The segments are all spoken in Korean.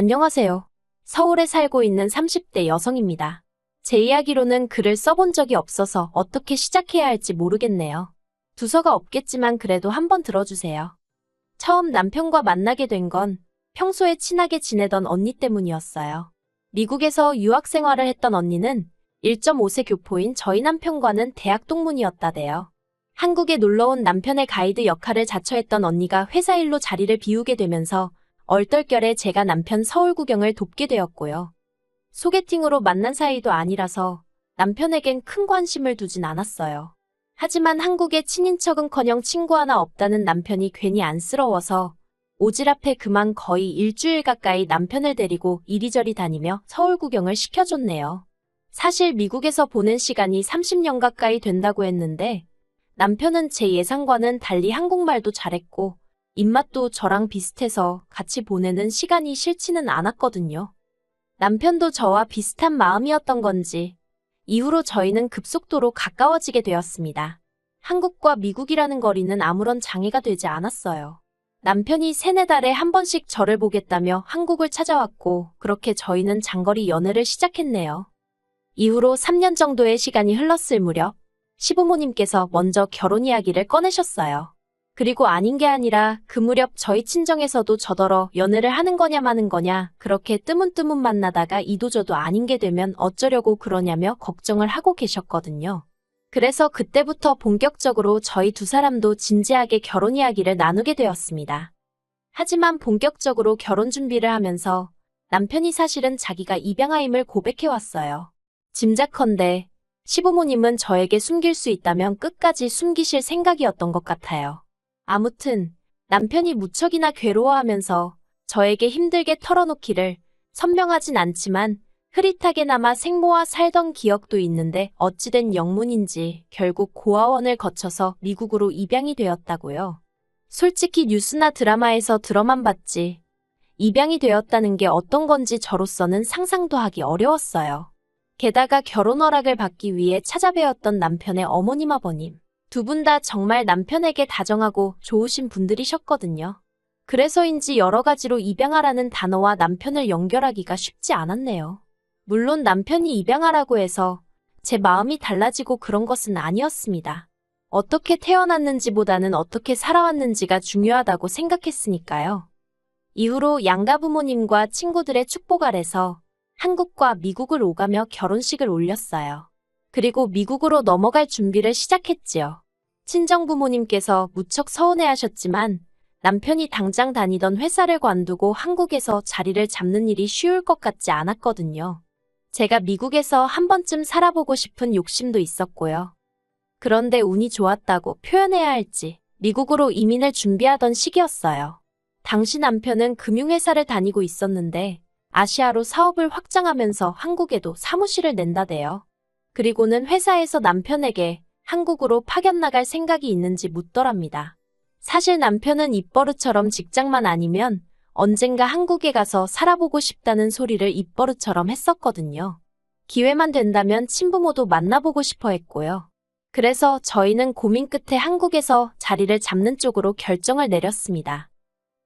안녕하세요. 서울에 살고 있는 30대 여성입니다. 제 이야기로는 글을 써본 적이 없어서 어떻게 시작해야 할지 모르겠네요. 두서가 없겠지만 그래도 한번 들어주세요. 처음 남편과 만나게 된 건 평소에 친하게 지내던 언니 때문이었어요. 미국에서 유학 생활을 했던 언니는 1.5세 교포인 저희 남편과는 대학 동문이었다대요. 한국에 놀러온 남편의 가이드 역할을 자처했던 언니가 회사 일로 자리를 비우게 되면서 얼떨결에 제가 남편 서울 구경을 돕게 되었고요. 소개팅으로 만난 사이도 아니라서 남편에겐 큰 관심을 두진 않았어요. 하지만 한국에 친인척은커녕 친구 하나 없다는 남편이 괜히 안쓰러워서 오지랖에 그만 거의 일주일 가까이 남편을 데리고 이리저리 다니며 서울 구경을 시켜줬네요. 사실 미국에서 보낸 시간이 30년 가까이 된다고 했는데 남편은 제 예상과는 달리 한국말도 잘했고 입맛도 저랑 비슷해서 같이 보내는 시간이 싫지는 않았거든요. 남편도 저와 비슷한 마음이었던 건지 이후로 저희는 급속도로 가까워지게 되었습니다. 한국과 미국이라는 거리는 아무런 장애가 되지 않았어요. 남편이 세네 달에 한 번씩 저를 보겠다며 한국을 찾아왔고 그렇게 저희는 장거리 연애를 시작했네요. 이후로 3년 정도의 시간이 흘렀을 무렵 시부모님께서 먼저 결혼 이야기를 꺼내셨어요. 그리고 아닌 게 아니라 그 무렵 저희 친정에서도 저더러 연애를 하는 거냐 마는 거냐 그렇게 뜨문뜨문 만나다가 이도저도 아닌 게 되면 어쩌려고 그러냐며 걱정을 하고 계셨거든요. 그래서 그때부터 본격적으로 저희 두 사람도 진지하게 결혼 이야기를 나누게 되었습니다. 하지만 본격적으로 결혼 준비를 하면서 남편이 사실은 자기가 입양아임을 고백해왔어요. 짐작컨대 시부모님은 저에게 숨길 수 있다면 끝까지 숨기실 생각이었던 것 같아요. 아무튼 남편이 무척이나 괴로워하면서 저에게 힘들게 털어놓기를 선명하진 않지만 흐릿하게나마 생모와 살던 기억도 있는데 어찌된 영문인지 결국 고아원을 거쳐서 미국으로 입양이 되었다고요. 솔직히 뉴스나 드라마에서 들어만 봤지 입양이 되었다는 게 어떤 건지 저로서는 상상도 하기 어려웠어요. 게다가 결혼 허락을 받기 위해 찾아뵈었던 남편의 어머님 아버님. 두 분 다 정말 남편에게 다정하고 좋으신 분들이셨거든요. 그래서인지 여러 가지로 입양하라는 단어와 남편을 연결하기가 쉽지 않았네요. 물론 남편이 입양하라고 해서 제 마음이 달라지고 그런 것은 아니었습니다. 어떻게 태어났는지보다는 어떻게 살아왔는지가 중요하다고 생각했으니까요. 이후로 양가 부모님과 친구들의 축복 아래서 한국과 미국을 오가며 결혼식을 올렸어요. 그리고 미국으로 넘어갈 준비를 시작했지요. 친정 부모님께서 무척 서운해 하셨지만 남편이 당장 다니던 회사를 관두고 한국에서 자리를 잡는 일이 쉬울 것 같지 않았거든요. 제가 미국에서 한 번쯤 살아보고 싶은 욕심도 있었고요. 그런데 운이 좋았다고 표현해야 할지 미국으로 이민을 준비하던 시기였어요. 당시 남편은 금융회사를 다니고 있었는데 아시아로 사업을 확장하면서 한국에도 사무실을 낸다대요. 그리고는 회사에서 남편에게 한국으로 파견 나갈 생각이 있는지 묻더랍니다. 사실 남편은 입버릇처럼 직장만 아니면 언젠가 한국에 가서 살아보고 싶다는 소리를 입버릇처럼 했었거든요. 기회만 된다면 친부모도 만나보고 싶어 했고요. 그래서 저희는 고민 끝에 한국에서 자리를 잡는 쪽으로 결정을 내렸습니다.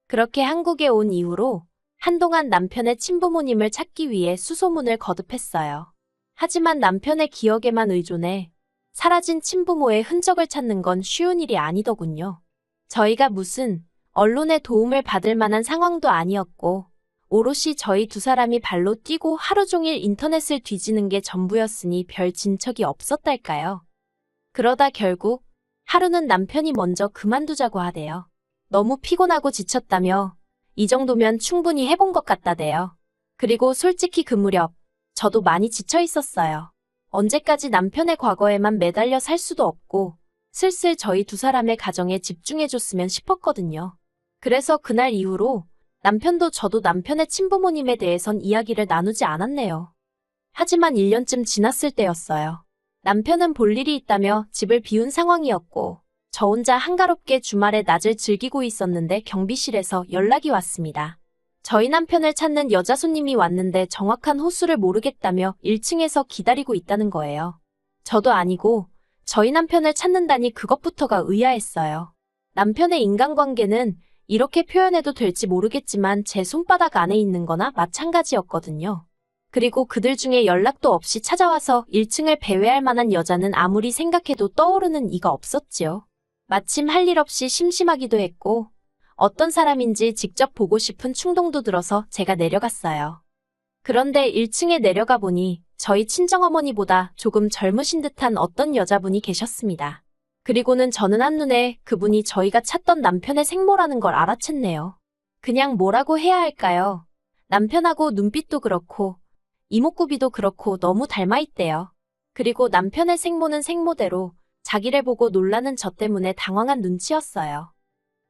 그렇게 한국에 온 이후로 한동안 남편의 친부모님을 찾기 위해 수소문을 거듭했어요. 하지만 남편의 기억에만 의존해 사라진 친부모의 흔적을 찾는 건 쉬운 일이 아니더군요. 저희가 무슨 언론의 도움을 받을 만한 상황도 아니었고, 오롯이 저희 두 사람이 발로 뛰고 하루 종일 인터넷을 뒤지는 게 전부였으니 별 진척이 없었달까요. 그러다 결국 하루는 남편이 먼저 그만두자고 하대요. 너무 피곤하고 지쳤다며 이 정도면 충분히 해본 것 같다대요. 그리고 솔직히 그 무렵 저도 많이 지쳐 있었어요. 언제까지 남편의 과거에만 매달려 살 수도 없고 슬슬 저희 두 사람의 가정에 집중해줬으면 싶었거든요. 그래서 그날 이후로 남편도 저도 남편의 친부모님에 대해선 이야기를 나누지 않았네요. 하지만 1년쯤 지났을 때였어요. 남편은 볼 일이 있다며 집을 비운 상황이었고 저 혼자 한가롭게 주말에 낮을 즐기고 있었는데 경비실에서 연락이 왔습니다. 저희 남편을 찾는 여자 손님이 왔는데 정확한 호수를 모르겠다며 1층에서 기다리고 있다는 거예요. 저도 아니고 저희 남편을 찾는다니 그것부터가 의아했어요. 남편의 인간관계는 이렇게 표현해도 될지 모르겠지만 제 손바닥 안에 있는 거나 마찬가지였거든요. 그리고 그들 중에 연락도 없이 찾아와서 1층을 배회할 만한 여자는 아무리 생각해도 떠오르는 이가 없었지요. 마침 할 일 없이 심심하기도 했고, 어떤 사람인지 직접 보고 싶은 충동도 들어서 제가 내려갔어요. 그런데 1층에 내려가 보니 저희 친정어머니보다 조금 젊으신 듯한 어떤 여자분이 계셨습니다. 그리고는 저는 한눈에 그분이 저희가 찾던 남편의 생모라는 걸 알아챘네요. 그냥 뭐라고 해야 할까요? 남편하고 눈빛도 그렇고, 이목구비도 그렇고 너무 닮아있대요. 그리고 남편의 생모는 생모대로 자기를 보고 놀라는 저 때문에 당황한 눈치였어요.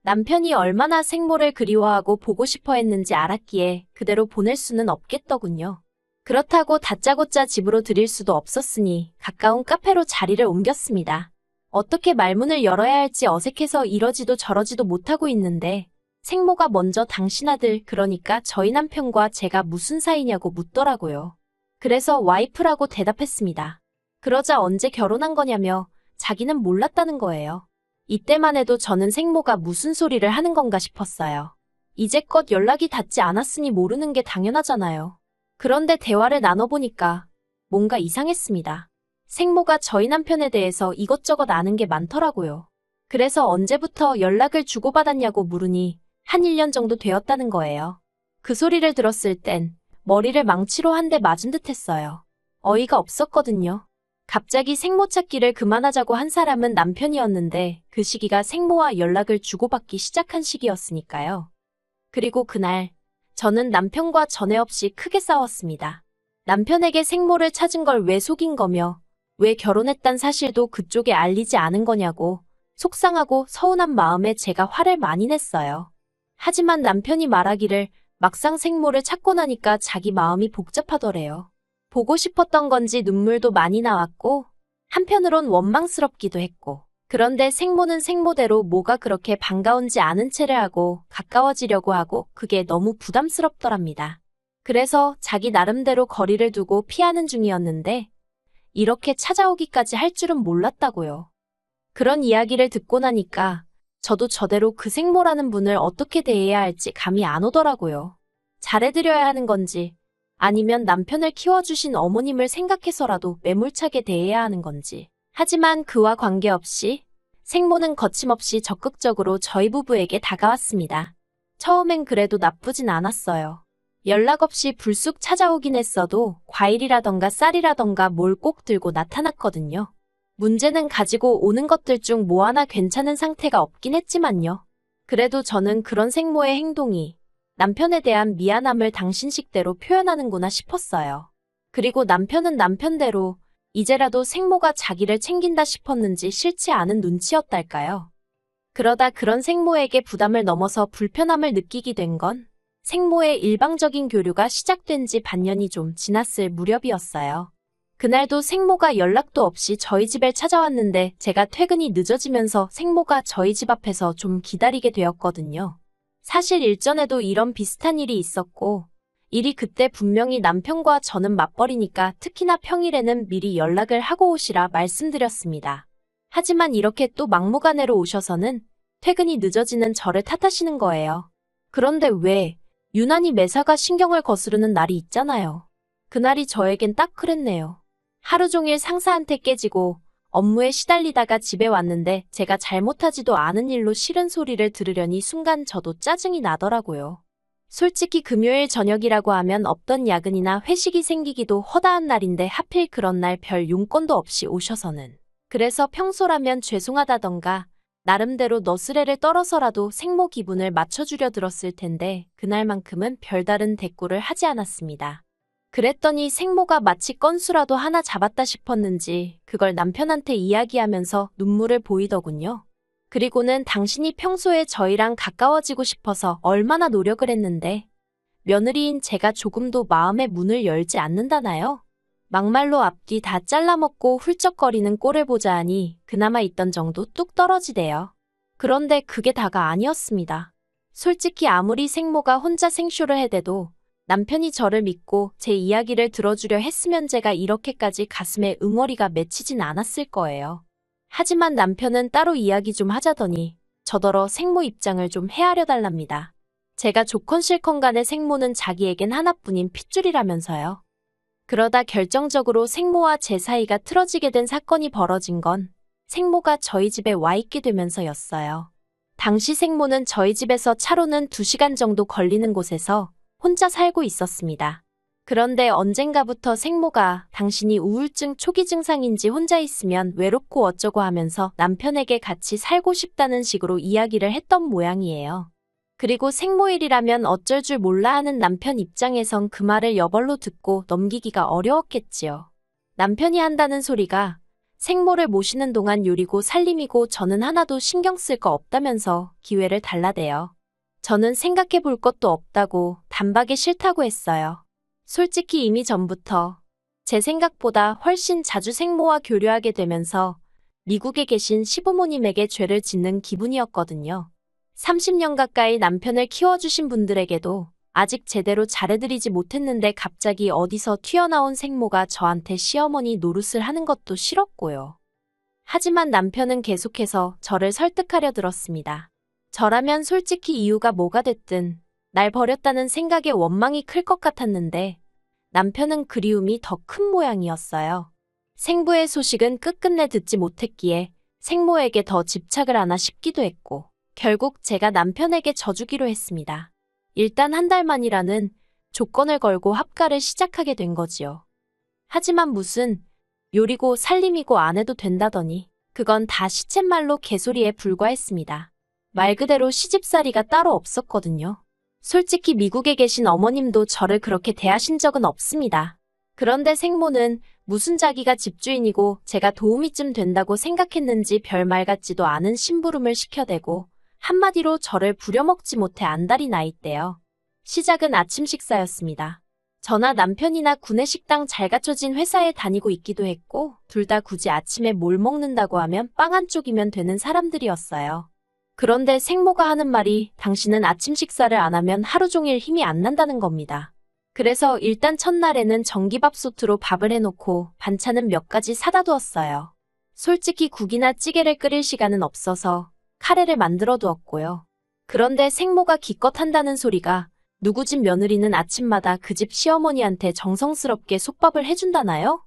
남편이 얼마나 생모를 그리워하고 보고 싶어 했는지 알았기에 그대로 보낼 수는 없겠더군요. 그렇다고 다짜고짜 집으로 들일 수도 없었으니 가까운 카페로 자리를 옮겼습니다. 어떻게 말문을 열어야 할지 어색해서 이러지도 저러지도 못하고 있는데 생모가 먼저 당신 아들 그러니까 저희 남편과 제가 무슨 사이냐고 묻더라고요. 그래서 와이프라고 대답했습니다. 그러자 언제 결혼한 거냐며 자기는 몰랐다는 거예요. 이때만 해도 저는 생모가 무슨 소리를 하는 건가 싶었어요. 이제껏 연락이 닿지 않았으니 모르는 게 당연하잖아요. 그런데 대화를 나눠보니까 뭔가 이상했습니다. 생모가 저희 남편에 대해서 이것저것 아는 게 많더라고요. 그래서 언제부터 연락을 주고받았냐고 물으니 한 1년 정도 되었다는 거예요. 그 소리를 들었을 땐 머리를 망치로 한 대 맞은 듯 했어요. 어이가 없었거든요. 갑자기 생모 찾기를 그만하자고 한 사람은 남편이었는데 그 시기가 생모와 연락을 주고받기 시작한 시기였으니까요. 그리고 그날 저는 남편과 전에 없이 크게 싸웠습니다. 남편에게 생모를 찾은 걸 왜 속인 거며 왜 결혼했단 사실도 그쪽에 알리지 않은 거냐고 속상하고 서운한 마음에 제가 화를 많이 냈어요. 하지만 남편이 말하기를 막상 생모를 찾고 나니까 자기 마음이 복잡하더래요. 보고 싶었던 건지 눈물도 많이 나왔고 한편으론 원망스럽기도 했고 그런데 생모는 생모대로 뭐가 그렇게 반가운지 아는 체를 하고 가까워지려고 하고 그게 너무 부담스럽더랍니다. 그래서 자기 나름대로 거리를 두고 피하는 중이었는데 이렇게 찾아오기까지 할 줄은 몰랐다고요. 그런 이야기를 듣고 나니까 저도 저대로 그 생모라는 분을 어떻게 대해야 할지 감이 안 오더라고요. 잘해드려야 하는 건지 아니면 남편을 키워주신 어머님을 생각해서라도 매몰차게 대해야 하는 건지. 하지만 그와 관계없이 생모는 거침없이 적극적으로 저희 부부에게 다가왔습니다. 처음엔 그래도 나쁘진 않았어요. 연락 없이 불쑥 찾아오긴 했어도 과일이라던가 쌀이라던가 뭘 꼭 들고 나타났거든요. 문제는 가지고 오는 것들 중 뭐 하나 괜찮은 상태가 없긴 했지만요. 그래도 저는 그런 생모의 행동이 남편에 대한 미안함을 당신 식대로 표현하는구나 싶었어요. 그리고 남편은 남편대로 이제라도 생모가 자기를 챙긴다 싶었는지 싫지 않은 눈치였달까요. 그러다 그런 생모에게 부담을 넘어서 불편함을 느끼게 된 건 생모의 일방적인 교류가 시작된 지 반년이 좀 지났을 무렵이었어요. 그날도 생모가 연락도 없이 저희 집에 찾아왔는데 제가 퇴근이 늦어지면서 생모가 저희 집 앞에서 좀 기다리게 되었거든요. 사실 일전에도 이런 비슷한 일이 있었고, 일이 그때 분명히 남편과 저는 맞벌이니까 특히나 평일에는 미리 연락을 하고 오시라 말씀드렸습니다. 하지만 이렇게 또 막무가내로 오셔서는 퇴근이 늦어지는 저를 탓하시는 거예요. 그런데 왜 유난히 매사가 신경을 거스르는 날이 있잖아요. 그날이 저에겐 딱 그랬네요. 하루 종일 상사한테 깨지고 업무에 시달리다가 집에 왔는데 제가 잘못하지도 않은 일로 싫은 소리를 들으려니 순간 저도 짜증이 나더라고요. 솔직히 금요일 저녁이라고 하면 없던 야근이나 회식이 생기기도 허다한 날인데 하필 그런 날 별 용건도 없이 오셔서는. 그래서 평소라면 죄송하다던가 나름대로 너스레를 떨어서라도 생모 기분을 맞춰주려 들었을 텐데 그날만큼은 별다른 대꾸를 하지 않았습니다. 그랬더니 생모가 마치 건수라도 하나 잡았다 싶었는지 그걸 남편한테 이야기하면서 눈물을 보이더군요. 그리고는 당신이 평소에 저희랑 가까워지고 싶어서 얼마나 노력을 했는데 며느리인 제가 조금도 마음의 문을 열지 않는다나요? 막말로 앞뒤 다 잘라먹고 훌쩍거리는 꼴을 보자 하니 그나마 있던 정도 뚝 떨어지대요. 그런데 그게 다가 아니었습니다. 솔직히 아무리 생모가 혼자 생쇼를 해대도 남편이 저를 믿고 제 이야기를 들어주려 했으면 제가 이렇게까지 가슴에 응어리가 맺히진 않았을 거예요. 하지만 남편은 따로 이야기 좀 하자더니 저더러 생모 입장을 좀 헤아려 달랍니다. 제가 조건 실컷 간의 생모는 자기에겐 하나뿐인 핏줄이라면서요. 그러다 결정적으로 생모와 제 사이가 틀어지게 된 사건이 벌어진 건 생모가 저희 집에 와 있게 되면서였어요. 당시 생모는 저희 집에서 차로는 2시간 정도 걸리는 곳에서 혼자 살고 있었습니다. 그런데 언젠가부터 생모가 당신이 우울증 초기 증상인지 혼자 있으면 외롭고 어쩌고 하면서 남편에게 같이 살고 싶다는 식으로 이야기를 했던 모양이에요. 그리고 생모일이라면 어쩔 줄 몰라 하는 남편 입장에선 그 말을 여벌로 듣고 넘기기가 어려웠겠지요. 남편이 한다는 소리가 생모를 모시는 동안 요리고 살림이고 저는 하나도 신경 쓸 거 없다면서 기회를 달라대요. 저는 생각해 볼 것도 없다고 단박에 싫다고 했어요. 솔직히 이미 전부터 제 생각보다 훨씬 자주 생모와 교류하게 되면서 미국에 계신 시부모님에게 죄를 짓는 기분이었거든요. 30년 가까이 남편을 키워주신 분들에게도 아직 제대로 잘해드리지 못했는데 갑자기 어디서 튀어나온 생모가 저한테 시어머니 노릇을 하는 것도 싫었고요. 하지만 남편은 계속해서 저를 설득하려 들었습니다. 저라면 솔직히 이유가 뭐가 됐든 날 버렸다는 생각에 원망이 클 것 같았는데 남편은 그리움이 더 큰 모양이었어요. 생부의 소식은 끝끝내 듣지 못했기에 생모에게 더 집착을 하나 싶기도 했고 결국 제가 남편에게 져주기로 했습니다. 일단 한 달만이라는 조건을 걸고 합가를 시작하게 된 거지요. 하지만 무슨 요리고 살림이고 안 해도 된다더니 그건 다 시쳇말로 개소리에 불과했습니다. 말 그대로 시집살이가 따로 없었거든요. 솔직히 미국에 계신 어머님도 저를 그렇게 대하신 적은 없습니다. 그런데 생모는 무슨 자기가 집주인이고 제가 도움이 좀 된다고 생각했는지 별말 같지도 않은 심부름을 시켜대고 한마디로 저를 부려먹지 못해 안달이 나 있대요. 시작은 아침 식사였습니다. 저나 남편이나 구내식당 잘 갖춰진 회사에 다니고 있기도 했고 둘 다 굳이 아침에 뭘 먹는다고 하면 빵 한 쪽이면 되는 사람들이었어요. 그런데 생모가 하는 말이 당신은 아침 식사를 안 하면 하루 종일 힘이 안 난다는 겁니다. 그래서 일단 첫날에는 전기밥솥으로 밥을 해놓고 반찬은 몇 가지 사다 두었어요. 솔직히 국이나 찌개를 끓일 시간은 없어서 카레를 만들어 두었고요. 그런데 생모가 기껏 한다는 소리가 누구 집 며느리는 아침마다 그 집 시어머니한테 정성스럽게 솥밥을 해준다나요?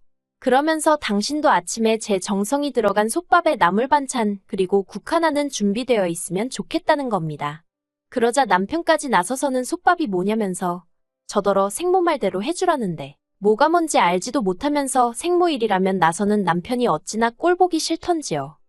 그러면서 당신도 아침에 제 정성이 들어간 솥밥에 나물 반찬 그리고 국 하나는 준비되어 있으면 좋겠다는 겁니다. 그러자 남편까지 나서서는 솥밥이 뭐냐면서 저더러 생모 말대로 해주라는데 뭐가 뭔지 알지도 못하면서 생모일이라면 나서는 남편이 어찌나 꼴보기 싫던지요.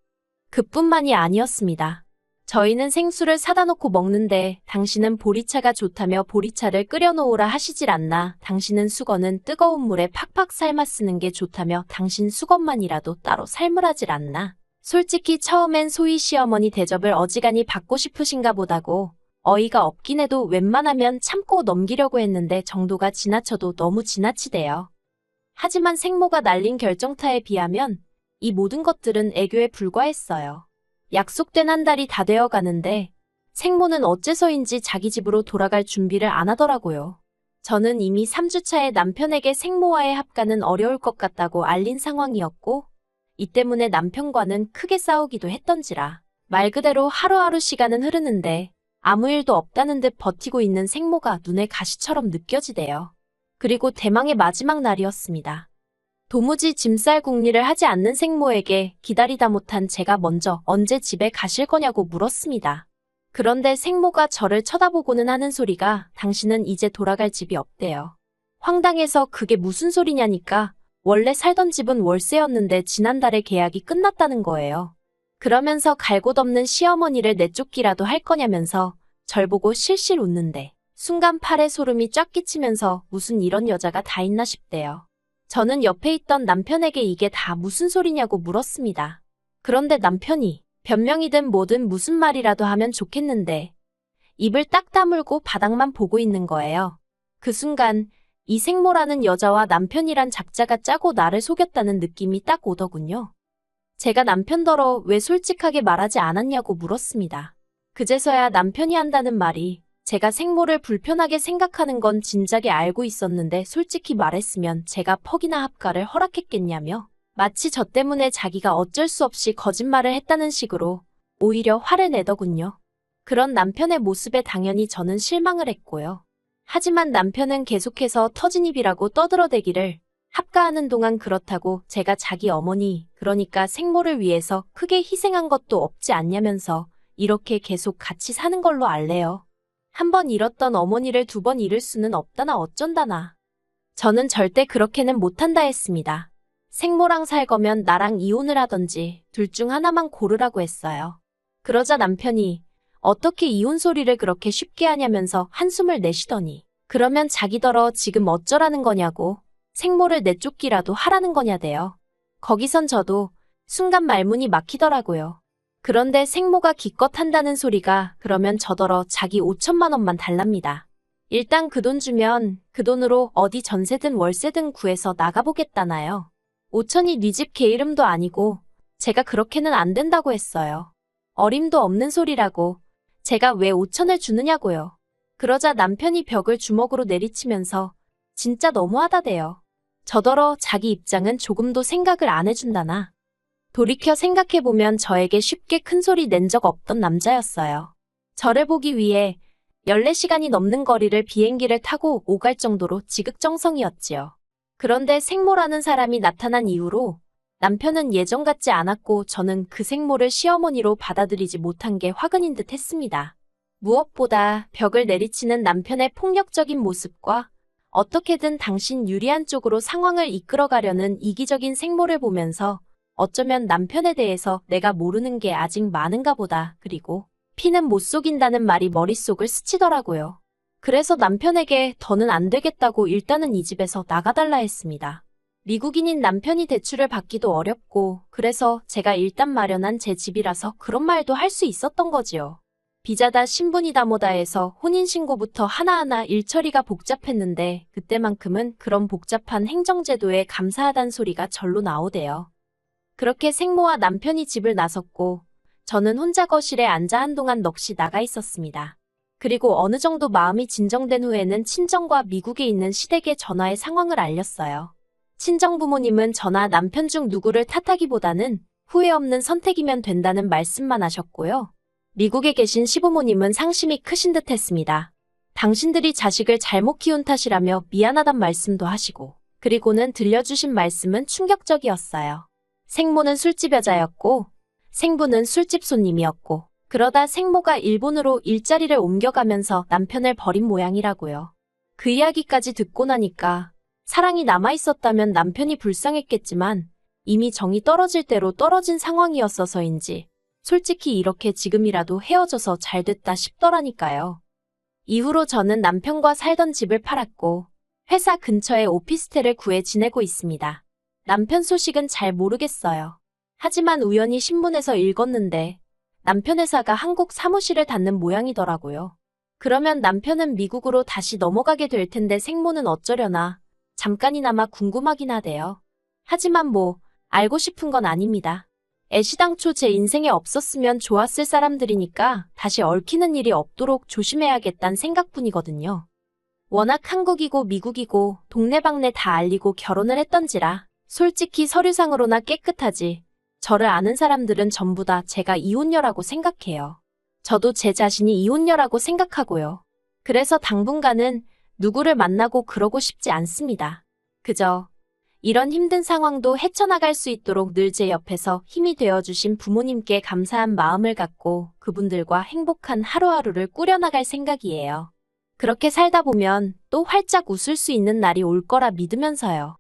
그뿐만이 아니었습니다. 저희는 생수를 사다 놓고 먹는데 당신은 보리차가 좋다며 보리차를 끓여놓으라 하시질 않나 당신은 수건은 뜨거운 물에 팍팍 삶아 쓰는 게 좋다며 당신 수건만이라도 따로 삶으라질 않나. 솔직히 처음엔 소희 시어머니 대접을 어지간히 받고 싶으신가 보다고 어이가 없긴 해도 웬만하면 참고 넘기려고 했는데 정도가 지나쳐도 너무 지나치대요. 하지만 생모가 날린 결정타에 비하면 이 모든 것들은 애교에 불과했어요. 약속된 한 달이 다 되어 가는데 생모는 어째서인지 자기 집으로 돌아갈 준비를 안 하더라고요. 저는 이미 3주차에 남편에게 생모와의 합가는 어려울 것 같다고 알린 상황이었고 이 때문에 남편과는 크게 싸우기도 했던지라 말 그대로 하루하루 시간은 흐르는데 아무 일도 없다는 듯 버티고 있는 생모가 눈에 가시처럼 느껴지대요. 그리고 대망의 마지막 날이었습니다. 도무지 짐쌀 궁리를 하지 않는 생모에게 기다리다 못한 제가 먼저 언제 집에 가실 거냐고 물었습니다. 그런데 생모가 저를 쳐다보고는 하는 소리가 당신은 이제 돌아갈 집이 없대요. 황당해서 그게 무슨 소리냐니까 원래 살던 집은 월세였는데 지난달에 계약이 끝났다는 거예요. 그러면서 갈곳 없는 시어머니를 내쫓기라도 할 거냐면서 절 보고 실실 웃는데 순간 팔에 소름이 쫙 끼치면서 무슨 이런 여자가 다 있나 싶대요. 저는 옆에 있던 남편에게 이게 다 무슨 소리냐고 물었습니다. 그런데 남편이 변명이든 뭐든 무슨 말이라도 하면 좋겠는데 입을 딱 다물고 바닥만 보고 있는 거예요. 그 순간 이 생모라는 여자와 남편이란 작자가 짜고 나를 속였다는 느낌이 딱 오더군요. 제가 남편더러 왜 솔직하게 말하지 않았냐고 물었습니다. 그제서야 남편이 한다는 말이 제가 생모를 불편하게 생각하는 건 진작에 알고 있었는데 솔직히 말했으면 제가 퍽이나 합가를 허락했겠냐며 마치 저 때문에 자기가 어쩔 수 없이 거짓말을 했다는 식으로 오히려 화를 내더군요. 그런 남편의 모습에 당연히 저는 실망을 했고요. 하지만 남편은 계속해서 터진 입이라고 떠들어대기를 합가하는 동안 그렇다고 제가 자기 어머니, 그러니까 생모를 위해서 크게 희생한 것도 없지 않냐면서 이렇게 계속 같이 사는 걸로 알래요. 한 번 잃었던 어머니를 두 번 잃을 수는 없다나 어쩐다나. 저는 절대 그렇게는 못한다 했습니다. 생모랑 살 거면 나랑 이혼을 하던지 둘 중 하나만 고르라고 했어요. 그러자 남편이 어떻게 이혼 소리를 그렇게 쉽게 하냐면서 한숨을 내쉬더니 그러면 자기더러 지금 어쩌라는 거냐고 생모를 내쫓기라도 하라는 거냐대요. 거기선 저도 순간 말문이 막히더라고요. 그런데 생모가 기껏 한다는 소리가 그러면 저더러 자기 5천만 원만 달랍니다. 일단 그 돈 주면 그 돈으로 어디 전세든 월세든 구해서 나가보겠다나요. 5천이 네 집 개 이름도 아니고 제가 그렇게는 안 된다고 했어요. 어림도 없는 소리라고 제가 왜 5천을 주느냐고요. 그러자 남편이 벽을 주먹으로 내리치면서 진짜 너무하다대요. 저더러 자기 입장은 조금도 생각을 안 해준다나. 돌이켜 생각해보면 저에게 쉽게 큰 소리 낸 적 없던 남자였어요. 저를 보기 위해 14시간이 넘는 거리를 비행기를 타고 오갈 정도로 지극정성이었지요. 그런데 생모라는 사람이 나타난 이후로 남편은 예전 같지 않았고 저는 그 생모를 시어머니로 받아들이지 못한 게 화근인 듯 했습니다. 무엇보다 벽을 내리치는 남편의 폭력적인 모습과 어떻게든 당신 유리한 쪽으로 상황을 이끌어가려는 이기적인 생모를 보면서 어쩌면 남편에 대해서 내가 모르는 게 아직 많은가 보다. 그리고 피는 못 속인다는 말이 머릿속을 스치더라고요. 그래서 남편에게 더는 안 되겠다고 일단은 이 집에서 나가달라 했습니다. 미국인인 남편이 대출을 받기도 어렵고 그래서 제가 일단 마련한 제 집이라서 그런 말도 할 수 있었던 거지요. 비자다 신분이다 뭐다 해서 혼인신고부터 하나하나 일처리가 복잡했는데 그때만큼은 그런 복잡한 행정제도에 감사하단 소리가 절로 나오대요. 그렇게 생모와 남편이 집을 나섰고 저는 혼자 거실에 앉아 한동안 넋이 나가 있었습니다. 그리고 어느 정도 마음이 진정된 후에는 친정과 미국에 있는 시댁에 전화해 상황을 알렸어요. 친정 부모님은 저나 남편 중 누구를 탓하기보다는 후회 없는 선택이면 된다는 말씀만 하셨고요. 미국에 계신 시부모님은 상심이 크신 듯 했습니다. 당신들이 자식을 잘못 키운 탓이라며 미안하단 말씀도 하시고, 그리고는 들려주신 말씀은 충격적이었어요. 생모는 술집 여자였고, 생부는 술집 손님이었고, 그러다 생모가 일본으로 일자리를 옮겨가면서 남편을 버린 모양이라고요. 그 이야기까지 듣고 나니까 사랑이 남아있었다면 남편이 불쌍했겠지만 이미 정이 떨어질 대로 떨어진 상황이었어서인지 솔직히 이렇게 지금이라도 헤어져서 잘 됐다 싶더라니까요. 이후로 저는 남편과 살던 집을 팔았고 회사 근처에 오피스텔을 구해 지내고 있습니다. 남편 소식은 잘 모르겠어요. 하지만 우연히 신문에서 읽었는데 남편 회사가 한국 사무실을 닫는 모양이더라고요. 그러면 남편은 미국으로 다시 넘어가게 될 텐데 생모는 어쩌려나 잠깐이나마 궁금하긴 하대요. 하지만 뭐 알고 싶은 건 아닙니다. 애시당초 제 인생에 없었으면 좋았을 사람들이니까 다시 얽히는 일이 없도록 조심해야겠다는 생각뿐이거든요. 워낙 한국이고 미국이고 동네방네 다 알리고 결혼을 했던지라 솔직히 서류상으로나 깨끗하지 저를 아는 사람들은 전부 다 제가 이혼녀라고 생각해요. 저도 제 자신이 이혼녀라고 생각하고요. 그래서 당분간은 누구를 만나고 그러고 싶지 않습니다. 그저 이런 힘든 상황도 헤쳐나갈 수 있도록 늘 제 옆에서 힘이 되어주신 부모님께 감사한 마음을 갖고 그분들과 행복한 하루하루를 꾸려나갈 생각이에요. 그렇게 살다 보면 또 활짝 웃을 수 있는 날이 올 거라 믿으면서요.